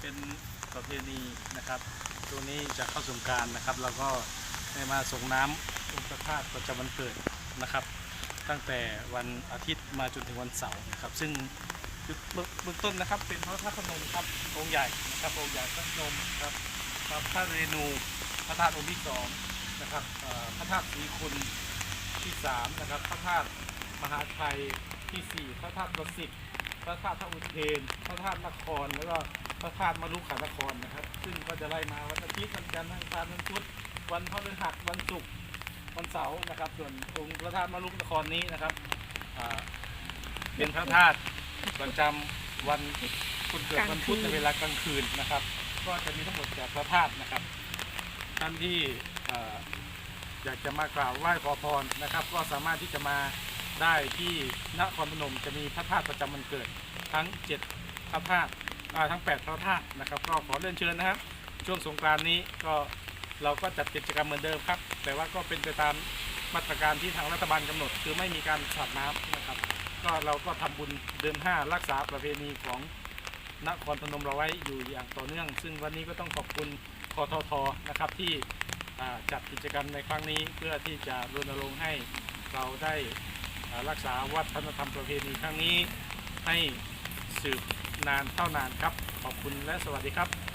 เพณีนะครับตัวนี้จะเข้าสงการนะครับ แล้วก็ได้มาส่งน้ำองค์พระธาตุประจำวันเกิดนะครับ ตั้งแต่วันอาทิตย์มาจนถึงวันเสาร์นะครับ ซึ่งเบื้องต้นนะครับ เป็นพระธาตุพนมครับองค์ใหญ่นะครับองค์ใหญ่พระพนมครับพระธาตุเรนูพระธาตุองค์ที่สองนะครับพระธาตุศรีคุณที่สามนะครับ พระธาตุมหาชัยที่สี่พระธาตุประสิทธิ์ ระธาตุพระอุเทน พระธาตุนคร แล้วก็พระธาตุมรุขานครนะครับ ซึ่งก็จะไล่มาวันอาทิตย์วันจันทร์วันอังคารวันพุธวันพฤหัสวันศุกร์วันเสาร์นะครับ ส่วนองค์พระธาตุมรุขนครนี้นะครับอ่าเป็นพระธาตุประจำวันคุณเกิดวันพุธในเวลากลางคืนนะครับ ก็จะมีทั้งหมดแปดพระธาตุนะครับท่านที่เอ่ออยากจะมากราบไหว้ขอพรนะครับ ก็สามารถที่จะมา ได้ที่นครพนมจะมีพระธาตุประจำวันเกิดทั้ง 7 พระธาตุทั้ง 8 พระธาตุนะครับ ก็ขอเรียนเชิญนะครับ ช่วงสงกรานต์นี้ก็เราก็จัดกิจกรรมเหมือนเดิมครับ แต่ว่าก็เป็นไปตามมาตรการที่ทางรัฐบาลกำหนด คือไม่มีการสาดน้ำนะครับ ก็เราก็ทำบุญเดือนห้ารักษาประเพณีของนครพนมเราไว้อยู่อย่างต่อเนื่อง ซึ่งวันนี้ก็ต้องขอบคุณคอททนะครับที่จัดกิจกรรมในครั้งนี้เพื่อที่จะรณรงค์ให้เราได้ รักษาวัฒนธรรมประเพณีครั้งนี้ให้สืบนานเท่านานครับ ขอบคุณและสวัสดีครับ